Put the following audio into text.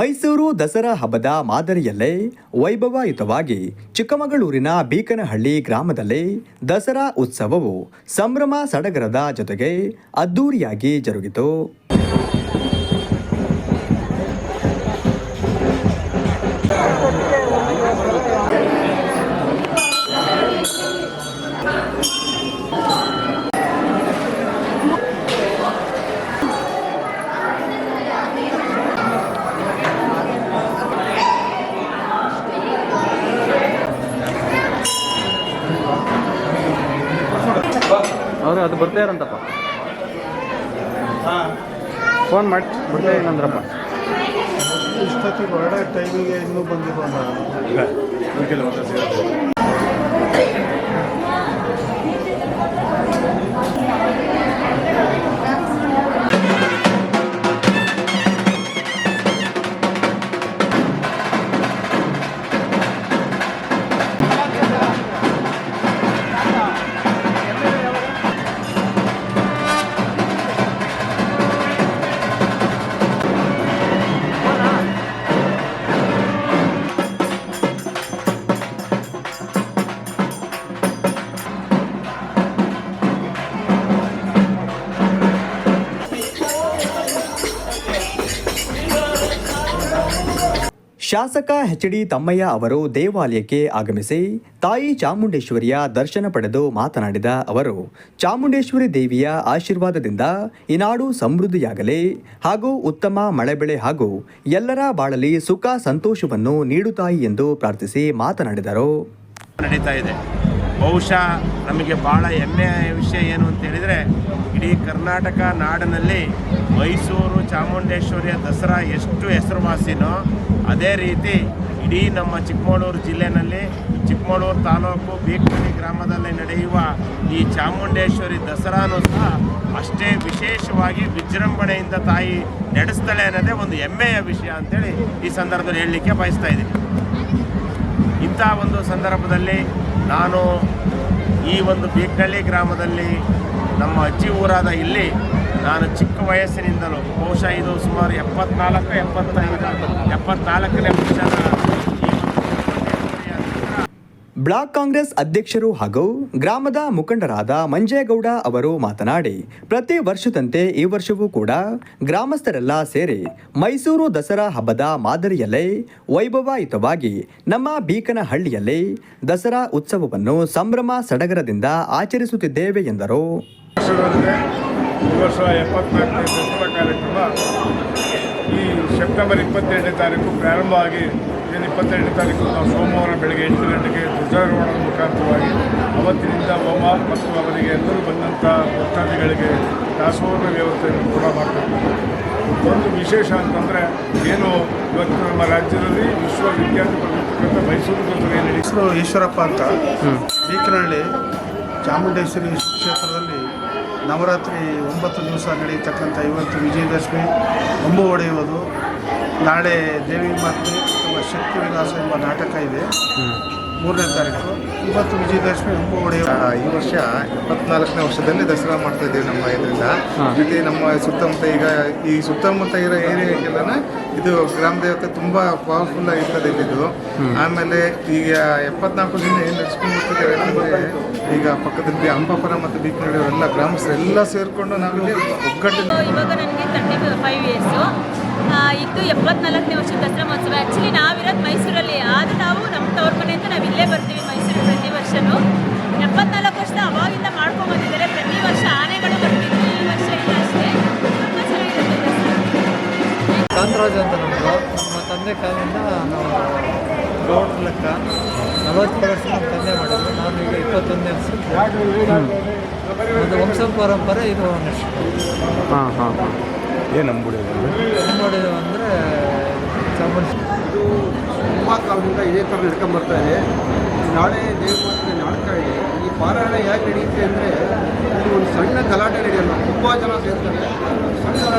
ಮೈಸೂರು ದಸರಾ ಹಬ್ಬದ ಮಾದರಿಯಲ್ಲೇ ವೈಭವಯುತವಾಗಿ ಚಿಕ್ಕಮಗಳೂರಿನ ಬೀಕನಹಳ್ಳಿ ಗ್ರಾಮದಲ್ಲಿ ದಸರಾ ಉತ್ಸವವು ಸಂಭ್ರಮ ಸಡಗರದ ಜೊತೆಗೆ ಅದ್ದೂರಿಯಾಗಿ ಜರುಗಿತು. ಬರ್ತಾ ಇರಂತಪ್ಪ. ಫೋನ್ ಮಾಡಿ ಬರ್ತಾ ಏನಂದ್ರಪ್ಪ ಇಷ್ಟೊತ್ತಿಗೆ ಒಳ್ಳೆ ಟೈಮಿಗೆ ಇನ್ನೂ ಬಂದಿರೋಲ್ಲ ಶಾಸಕ ಎಚ್ ಡಿ ತಮ್ಮಯ್ಯ ಅವರು ದೇವಾಲಯಕ್ಕೆ ಆಗಮಿಸಿ ತಾಯಿ ಚಾಮುಂಡೇಶ್ವರಿಯ ದರ್ಶನ ಪಡೆದು ಮಾತನಾಡಿದ ಅವರು, ಚಾಮುಂಡೇಶ್ವರಿ ದೇವಿಯ ಆಶೀರ್ವಾದದಿಂದ ಈ ನಾಡು ಸಮೃದ್ಧಿಯಾಗಲಿ ಹಾಗೂ ಉತ್ತಮ ಮಳೆ ಬೆಳೆ ಹಾಗೂ ಎಲ್ಲರ ಬಾಳಲಿ ಸುಖ ಸಂತೋಷವನ್ನು ನೀಡುತ್ತಾಯಿ ಎಂದು ಪ್ರಾರ್ಥಿಸಿ ಮಾತನಾಡಿದರು. ನಡೀತಾ ಇದೆ. ಬಹುಶಃ ನಮಗೆ ಭಾಳ ಹೆಮ್ಮೆಯ ವಿಷಯ ಏನು ಅಂತ ಹೇಳಿದರೆ, ಇಡೀ ಕರ್ನಾಟಕ ನಾಡಿನಲ್ಲಿ ಮೈಸೂರು ಚಾಮುಂಡೇಶ್ವರಿಯ ದಸರಾ ಎಷ್ಟು ಹೆಸರುವಾಸಿನೋ ಅದೇ ರೀತಿ ಇಡೀ ನಮ್ಮ ಚಿಕ್ಕಮಗಳೂರು ಜಿಲ್ಲೆಯಲ್ಲಿ ಚಿಕ್ಕಮಗಳೂರು ತಾಲೂಕು ಬೀಕಳ್ಳಿ ಗ್ರಾಮದಲ್ಲಿ ನಡೆಯುವ ಈ ಚಾಮುಂಡೇಶ್ವರಿ ದಸರಾನೂ ಸಹ ಅಷ್ಟೇ ವಿಶೇಷವಾಗಿ ವಿಜೃಂಭಣೆಯಿಂದ ತಾಯಿ ನಡೆಸ್ತಾಳೆ ಅನ್ನೋದೇ ಒಂದು ಹೆಮ್ಮೆಯ ವಿಷಯ ಅಂತೇಳಿ ಈ ಸಂದರ್ಭದಲ್ಲಿ ಹೇಳಲಿಕ್ಕೆ ಬಯಸ್ತಾ ಇದ್ದೀನಿ. ಇಂಥ ಒಂದು ಸಂದರ್ಭದಲ್ಲಿ ನಾನು ಈ ಒಂದು ಬೀಕಳ್ಳಿ ಗ್ರಾಮದಲ್ಲಿ ನಮ್ಮ ಅಜ್ಜಿ ಊರಾದ ಇಲ್ಲಿ ನಾನು ಚಿಕ್ಕ ವಯಸ್ಸಿನಿಂದಲೂ ಬಹುಶಃ ಇದು ಸುಮಾರು ಎಪ್ಪತ್ನಾಲ್ಕು, ಎಪ್ಪತ್ತೈದು, ಎಪ್ಪತ್ನಾಲ್ಕನೇ ವರ್ಷ ಬ್ಲಾಕ್ ಕಾಂಗ್ರೆಸ್ ಅಧ್ಯಕ್ಷರು ಹಾಗೂ ಗ್ರಾಮದ ಮುಖಂಡರಾದ ಮಂಜೇಗೌಡ ಅವರು ಮಾತನಾಡಿ, ಪ್ರತಿ ವರ್ಷದಂತೆ ಈ ವರ್ಷವೂ ಕೂಡ ಗ್ರಾಮಸ್ಥರೆಲ್ಲ ಸೇರಿ ಮೈಸೂರು ದಸರಾ ಹಬ್ಬದ ಮಾದರಿಯಲ್ಲೇ ವೈಭವಯುತವಾಗಿ ನಮ್ಮ ಬೀಕನಹಳ್ಳಿಯಲ್ಲಿ ದಸರಾ ಉತ್ಸವವನ್ನು ಸಂಭ್ರಮ ಸಡಗರದಿಂದ ಆಚರಿಸುತ್ತಿದ್ದೇವೆ ಎಂದರು. ಈ ವರ್ಷ ಎಪ್ಪತ್ನಾಲ್ಕನೇ ದಸರಾ ಕಾರ್ಯಕ್ರಮ ಈ ಸೆಪ್ಟೆಂಬರ್ ಇಪ್ಪತ್ತೆರಡನೇ ತಾರೀಕು ಪ್ರಾರಂಭ ಆಗಿ ಏನು ಇಪ್ಪತ್ತೆರಡನೇ ತಾರೀಕು ನಾವು ಸೋಮವಾರ ಬೆಳಗ್ಗೆ ಎಂಟು ಗಂಟೆಗೆ ಧ್ವಜಾರೋಹಣದ ಮುಖಾಂತರವಾಗಿ ಅವತ್ತಿನಿಂದ ಹೋಮ ಮತ್ತು ಅವರಿಗೆ ಎಲ್ಲರೂ ಬಂದಂಥ ಭಕ್ತಾದಿಗಳಿಗೆ ದಾಸೋಹ ವ್ಯವಸ್ಥೆಯನ್ನು ಕೂಡ ಮಾಡಬೇಕು ಒಂದು ವಿಶೇಷ ಅಂತಂದರೆ ಏನು ಇವತ್ತು ನಮ್ಮ ರಾಜ್ಯದಲ್ಲಿ ವಿಶ್ವವಿಖ್ಯಾತ ಪಡೆದಿರ್ತಕ್ಕಂಥ ಮೈಸೂರು ದಸರೆ ಏನು ಈಶ್ವರಪ್ಪ ಅಂತ. ಬೀಕನಹಳ್ಳಿ ಚಾಮುಂಡೇಶ್ವರಿ ಕ್ಷೇತ್ರದಲ್ಲಿ ನವರಾತ್ರಿ ಒಂಬತ್ತು ದಿವಸ ನಡೆಯತಕ್ಕಂಥ ಇವತ್ತು ವಿಜಯದಶಮಿ ಅಂಬು ಹೊಡೆಯುವುದು. ನಾಳೆ ದೇವಿ ಮಾತೆ ಅಥವಾ ಶಕ್ತಿ ವಿಲಾಸ ಎಂಬ ನಾಟಕ ಇದೆ. ಮೂರನೇ ತಾರೀಕು. ಇವತ್ತು ವಿಜಯದಶಮಿ ಹಬ್ಬ ಒಡೆಯ ಈ ವರ್ಷ ಇಪ್ಪತ್ನಾಲ್ಕನೇ ವರ್ಷದಲ್ಲಿ ದಸರಾ ಮಾಡ್ತಾ ಇದ್ದೀವಿ ನಮ್ಮ ಇದರಿಂದ. ಜೊತೆ ನಮ್ಮ ಸುತ್ತಮುತ್ತ ಈಗ ಈ ಸುತ್ತಮುತ್ತ ಇರೋ ಏರಿಯಾಗೆಲ್ಲ ಇದು ಗ್ರಾಮ ದೇವತೆ ತುಂಬಾ ಪವರ್ಫುಲ್ ಆಗಿರ್ತದೆ ಇಲ್ಲಿದ್ದು ಆಮೇಲೆ ಈಗ ಎಪ್ಪತ್ನಾಲ್ಕು ದಿನ ಏನು ನಡ್ಸ್ಕೊಂಡು ಬರ್ತಿದ್ದೇವೆ ಅಂತಂದ್ರೆ ಈಗ ಪಕ್ಕದಲ್ಲಿ ಅಂಬಾಪುರ ಮತ್ತು ಬೀಕ್ನಳ್ಳಿ ಎಲ್ಲ ಗ್ರಾಮಸ್ಥರು ಎಲ್ಲ ಸೇರಿಕೊಂಡು ನಾವಿಲ್ಲಿ ಒಗ್ಗಟ್ಟಿನ ಇದು ಎಪ್ಪತ್ನಾಲ್ಕನೇ ವರ್ಷದ ದಸರಾ ಮಹೋತ್ಸವ. ಆ್ಯಕ್ಚುಲಿ ನಾವಿರೋದು ಮೈಸೂರಲ್ಲಿ. ಆದರೂ ನಾವು ನಮ್ಮ ತವ್ರ ಮನೆ ಅಂತ ನಾವು ಇಲ್ಲೇ ಬರ್ತೀವಿ ಮೈಸೂರು ಪ್ರತಿ ವರ್ಷವೂ ಎಪ್ಪತ್ನಾಲ್ಕು ವರ್ಷದ ಅವಾಗಿಂದ ಮಾಡ್ಕೊಂಬಂದಿದ್ದಾರೆ ಪ್ರತಿ ವರ್ಷ ಆನೆಗಳು ಬರ್ತಿದ್ವು. ಈ ವರ್ಷ ಇಲ್ಲ ಅಷ್ಟೇ. ತುಂಬ ಚೆನ್ನಾಗಿರುತ್ತೆ ದಸರಾ. ಕಾಂತರಾಜ್ ಅಂತ ನಮ್ಮದು ನಮ್ಮ ತಂದೆ ಕಾಲದಿಂದ ನಾವು ಗೌಡ್ರ ಲೆಕ್ಕ ನಲವತ್ತು ವರ್ಷ ನಮ್ಮ ತಂದೆ ಮಾಡಿದ್ರು ನಾನು ಈಗ ಇಪ್ಪತ್ತೊಂದನೇ ವರ್ಷ ಒಂದು ವಂಶ ಪರಂಪರೆ ಇದು ನೆಕ್ಸ್ಟ್. ಹಾಂ ಹಾಂ. ಹಾಂ ನೋಡಿದ್ದು ಅಂದರೆ? ಚಾಮುಂಡಿ ಇದು ತುಂಬ ಕಾಲದಿಂದ ಇದೇ ಥರ ನಡ್ಕೊಂಬರ್ತಾ ಇದೆ. ನಾಳೆ ದೇವಮಾತೆ ನಾಟಕ ಇದೆ. ಈ ಪಾರಾಯಣ ಯಾಕೆ ನಡೆಯುತ್ತೆ ಅಂದರೆ ಇದು ಒಂದು ಸಣ್ಣ ಗಲಾಟೆ ನಡೆಯಲ್ಲ. ತುಂಬ ಜನ ಸೇರ್ತಾರೆ. ಸಣ್ಣ